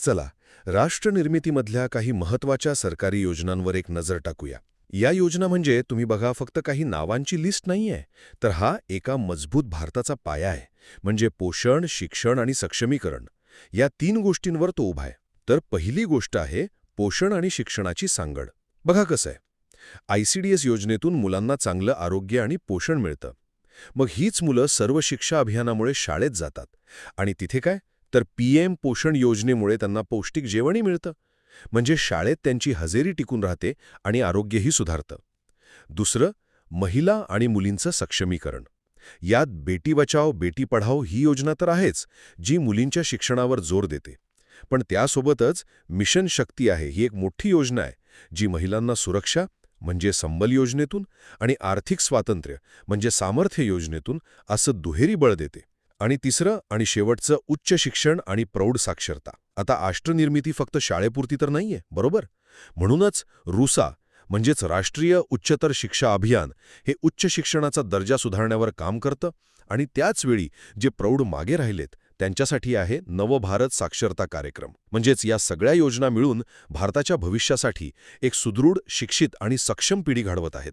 चला राष्ट्रनिर्मितीमधल्या काही महत्त्वाच्या सरकारी योजनांवर एक नजर टाकूया. या योजना म्हणजे तुम्ही बघा फक्त काही नावांची लिस्ट नाहीये तर हा एका मजबूत भारताचा पाया आहे म्हणजे पोषण शिक्षण आणि सक्षमीकरण. या तीन गोष्टींवर तो उभा आहे. तर पहिली गोष्ट आहे पोषण आणि शिक्षणाची सांगड. बघा कसं आहे. आयसीडीएस योजनेतून मुलांना चांगलं आरोग्य आणि पोषण मिळतं. मग हीच मुलं सर्व शिक्षा अभियानामुळे शाळेत जातात. आणि तिथे काय? तर पीएम पोषण योजनेमुळे त्यांना पौष्टिक जेवणही मिळतं. म्हणजे शाळेत त्यांची हजेरी टिकून राहते आणि आरोग्यही सुधारतं. दुसरं महिला आणि मुलींचं सक्षमीकरण. यात बेटी बचाव बेटी पढाओ ही योजना तर आहेच जी मुलींच्या शिक्षणावर जोर देते. पण त्यासोबतच मिशन शक्ती आहे ही एक मोठी योजना आहे जी महिलांना सुरक्षा म्हणजे संबल योजनेतून आणि आर्थिक स्वातंत्र्य म्हणजे सामर्थ्य योजनेतून असं दुहेरी बळ देते. आणि तिसरं आणि शेवटचं उच्च शिक्षण आणि प्रौढ साक्षरता. आता राष्ट्रनिर्मिती फक्त शाळेपुरती तर नाहीये बरोबर? म्हणूनच रुसा म्हणजेच राष्ट्रीय उच्चतर शिक्षा अभियान हे उच्च शिक्षणाचा दर्जा सुधारण्यावर काम करतं आणि त्याचवेळी जे प्रौढ मागे राहिलेत त्यांच्यासाठी आहे नवभारत साक्षरता कार्यक्रम. म्हणजेच या सगळ्या योजना मिळून भारताच्या भविष्यासाठी एक सुदृढ शिक्षित आणि सक्षम पिढी घडवत आहेत.